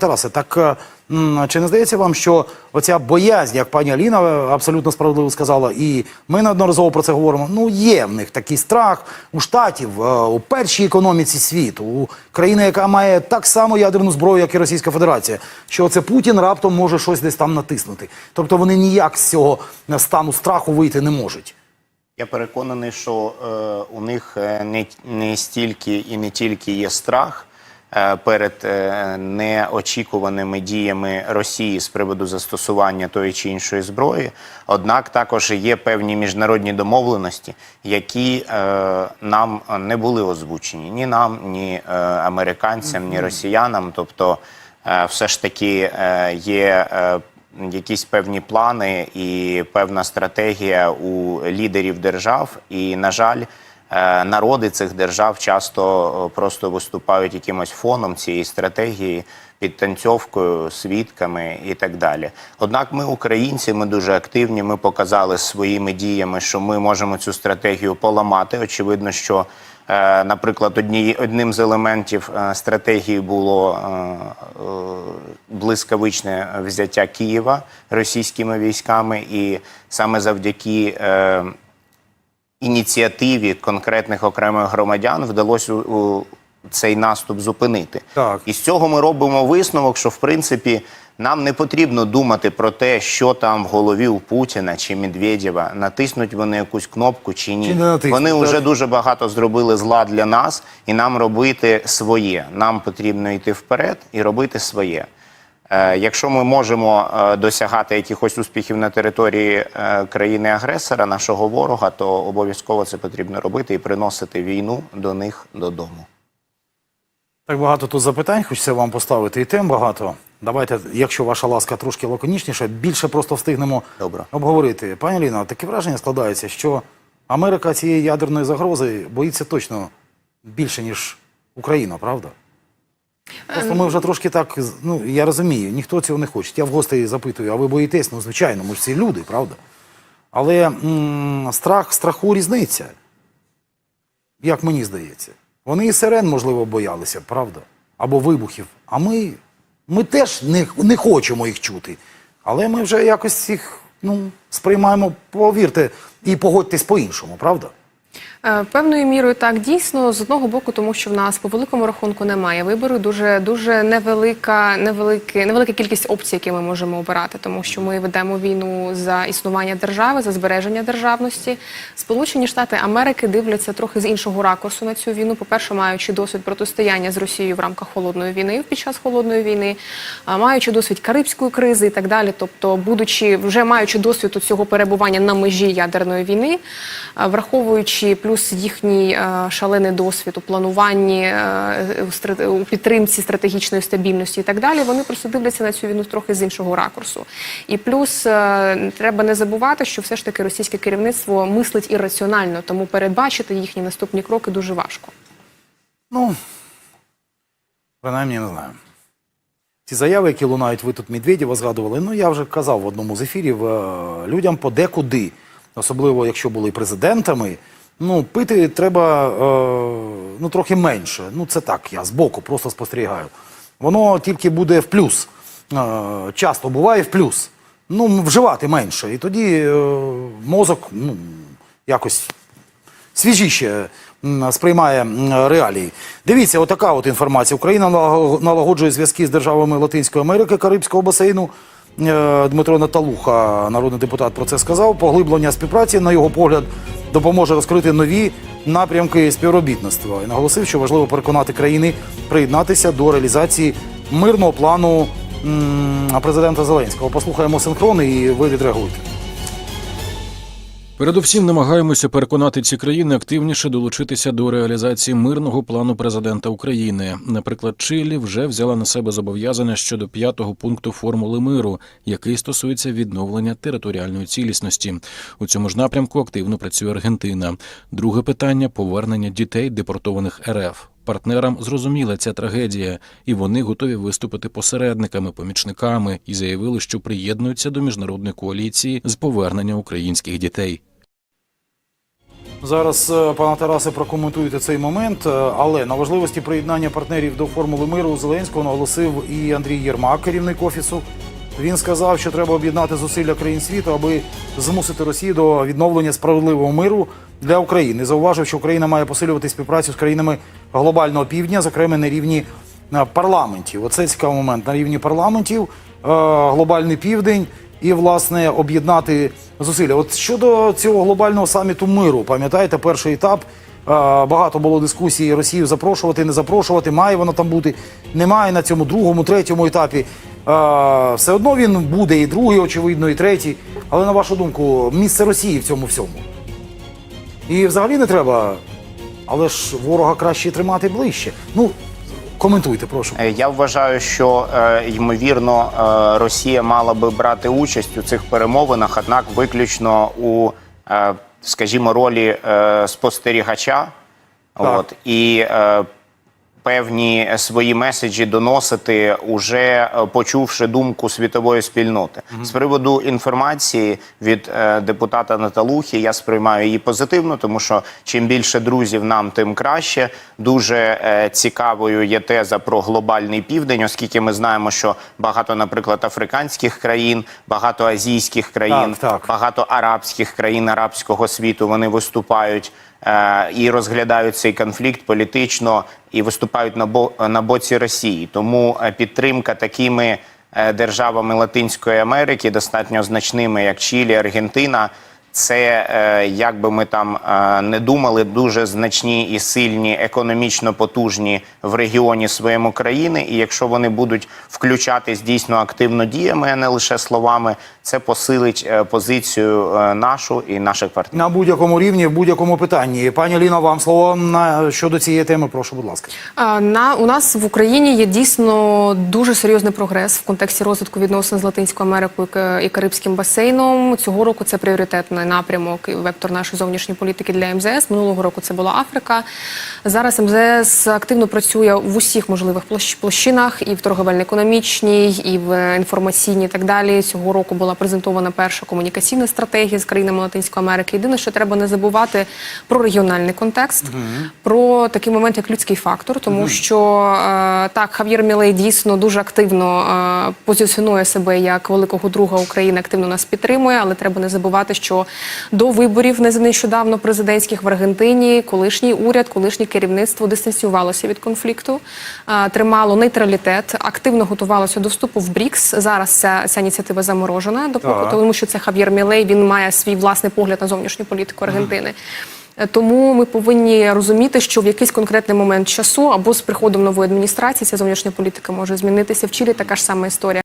Тарасе, так е, чи не здається вам, що оця боязнь, як пані Аліна е, абсолютно справедливо сказала, і ми неодноразово про це говоримо. Ну є в них такий страх у штатів, е, у першій економіці світу, у країни, яка має так само ядерну зброю, як і Російська Федерація, що це Путін раптом може щось десь там натиснути. Тобто вони ніяк з цього стану страху вийти не можуть. Я переконаний, що е, у них не, не стільки і не тільки є страх перед е, неочікуваними діями Росії з приводу застосування тої чи іншої зброї, однак також є певні міжнародні домовленості, які е, нам не були озвучені ні нам, ні е, американцям, ні росіянам. Тобто, е, все ж таки е, є. е, якісь певні плани і певна стратегія у лідерів держав. І, на жаль, е, народи цих держав часто е, просто виступають якимось фоном цієї стратегії. Підтанцьовкою, свідками і так далі. Однак ми, українці, ми дуже активні. Ми показали своїми діями, що ми можемо цю стратегію поламати. Очевидно, що Е, Наприклад, одні, одним з елементів е, стратегії було е, е, блискавичне взяття Києва російськими військами, і саме завдяки е, ініціативі конкретних окремих громадян вдалося цей наступ зупинити. Так. І з цього ми робимо висновок, що в принципі нам не потрібно думати про те, що там в голові у Путіна чи Медведєва, натиснуть вони якусь кнопку чи ні. Чи натиснуть, вони так. вже дуже багато зробили зла для нас, і нам робити своє. Нам потрібно йти вперед і робити своє. Е, Якщо ми можемо е, досягати якихось успіхів на території е, країни-агресора, нашого ворога, то обов'язково це потрібно робити і приносити війну до них додому. Так багато тут запитань, хочеться вам поставити і тем багато. Давайте, якщо ваша ласка трошки лаконічніше, більше просто встигнемо Добре. обговорити. Пані Ліна, таке враження складається, що Америка цієї ядерної загрози боїться точно більше, ніж Україна, правда? Просто ми вже трошки так, ну я розумію, ніхто цього не хоче. Я в гостей запитую, а ви боїтесь? Ну, звичайно, ми ж всі люди, правда? Але м, страх, страху різниця як мені здається. Вони і сирен, можливо, боялися, правда? Або вибухів. А ми, ми теж не, не хочемо їх чути. Але ми вже якось їх ну, сприймаємо, повірте, і погодьтесь по-іншому, правда? Е, Певною мірою так дійсно з одного боку, тому що в нас по великому рахунку немає вибору. Дуже дуже невелика, невелика, невелика кількість опцій, які ми можемо обирати, тому що ми ведемо війну за існування держави, за збереження державності. Сполучені Штати Америки дивляться трохи з іншого ракурсу на цю війну. По перше, маючи досвід протистояння з Росією в рамках холодної війни під час холодної війни, маючи досвід карибської кризи і так далі. Тобто, будучи вже маючи досвід цього перебування на межі ядерної війни, а, враховуючи плюс їхній е, шалений досвід у плануванні е, у підтримці стратегічної стабільності і так далі, вони просто дивляться на цю війну трохи з іншого ракурсу. І плюс е, треба не забувати, що все ж таки російське керівництво мислить ірраціонально, тому передбачити їхні наступні кроки дуже важко. Ну, принаймні не знаю. Ці заяви, які лунають, ви тут Медведєва згадували. Ну, я вже казав в одному з ефірів, людям подекуди, особливо якщо були президентами, ну, пити треба е, ну, трохи менше. Ну, це так, я збоку просто спостерігаю. Воно тільки буде в плюс. Е, часто буває в плюс. Ну, вживати менше. І тоді е, мозок ну, якось свіжіше сприймає реалії. Дивіться, отака от інформація. Україна налагоджує зв'язки з державами Латинської Америки, Карибського басейну. Е, Дмитро Наталуха, народний депутат, про це сказав. Поглиблення співпраці, на його погляд, допоможе розкрити нові напрямки співробітництва. І наголосив, що важливо переконати країни приєднатися до реалізації мирного плану президента Зеленського. Послухаємо синхрон і ви відреагуєте. Передусім намагаємося переконати ці країни активніше долучитися до реалізації мирного плану президента України. Наприклад, Чилі вже взяла на себе зобов'язання щодо п'ятого пункту формули миру, який стосується відновлення територіальної цілісності. У цьому ж напрямку активно працює Аргентина. Друге питання повернення дітей депортованих РФ. Партнерам зрозуміла ця трагедія, і вони готові виступити посередниками, помічниками і заявили, що приєднуються до міжнародної коаліції з повернення українських дітей. Зараз, е, пане Тарасе, прокоментуєте цей момент. Е, Але на важливості приєднання партнерів до формули миру Зеленського наголосив і Андрій Єрмак, керівник офісу. Він сказав, що треба об'єднати зусилля країн світу, аби змусити Росію до відновлення справедливого миру для України. Зауважив, що Україна має посилювати співпрацю з країнами глобального півдня, зокрема на рівні е, парламентів. Оце цікавий момент на рівні парламентів, е, глобальний південь і власне об'єднати зусилля. От щодо цього глобального саміту миру, пам'ятаєте, перший етап. е, Багато було дискусій Росію запрошувати, не запрошувати, має воно там бути, немає на цьому другому, третьому етапі. Е, Все одно він буде і другий, очевидно, і третій. Але на вашу думку, місце Росії в цьому всьому. І взагалі не треба, але ж ворога краще тримати ближче. Ну, коментуйте, прошу. Е, Я вважаю, що е, ймовірно е, Росія мала би брати участь у цих перемовинах, однак виключно у, скажімо, ролі спостерігача. Так. От і е, певні свої меседжі доносити, уже е, почувши думку світової спільноти. З приводу інформації від е, депутата Наталухи, я сприймаю її позитивно, тому що чим більше друзів нам, тим краще. Дуже е, цікавою є теза про глобальний південь, оскільки ми знаємо, що багато, наприклад, африканських країн, багато азійських країн, Так, так. багато арабських країн арабського світу вони виступають е, і розглядають цей конфлікт політично і виступають на, бо, на боці Росії. Тому е, підтримка такими е, державами Латинської Америки, достатньо значними, як Чилі, Аргентина. Це, е, як би ми там е, не думали, дуже значні і сильні, економічно потужні в регіоні своєму країни. І якщо вони будуть включатись дійсно активно діями, а не лише словами, це посилить е, позицію нашу і наших партнерів. На будь-якому рівні, в будь-якому питанні. Пані Ліна, вам слово на щодо цієї теми. Прошу, будь ласка. На у нас в Україні є дійсно дуже серйозний прогрес в контексті розвитку відносин з Латинською Америкою і Карибським басейном. Цього року це пріоритетний напрямок і вектор нашої зовнішньої політики для МЗС. Минулого року це була Африка. Зараз МЗС активно працює в усіх можливих площинах, і в торговельно-економічній, і в інформаційній, і так далі. Цього року була презентована перша комунікаційна стратегія з країнами Латинської Америки. Єдине, що треба не забувати про регіональний контекст, про такий момент, як людський фактор, тому що е, так Хав'єр Мілей дійсно дуже активно е, позиціонує себе як великого друга України, активно нас підтримує, але треба не забувати, що до виборів не нещодавно президентських в Аргентині колишній уряд, колишнє керівництво дистанціювалося від конфлікту, тримало нейтралітет, активно готувалося до вступу в БРІКС. Зараз ця, ця ініціатива заморожена, допоки тому, що це Хав'єр Мілей. Він має свій власний погляд на зовнішню політику Аргентини. Е, Тому ми повинні розуміти, що в якийсь конкретний момент часу або з приходом нової адміністрації ця зовнішня політика може змінитися. В Чилі така ж сама історія.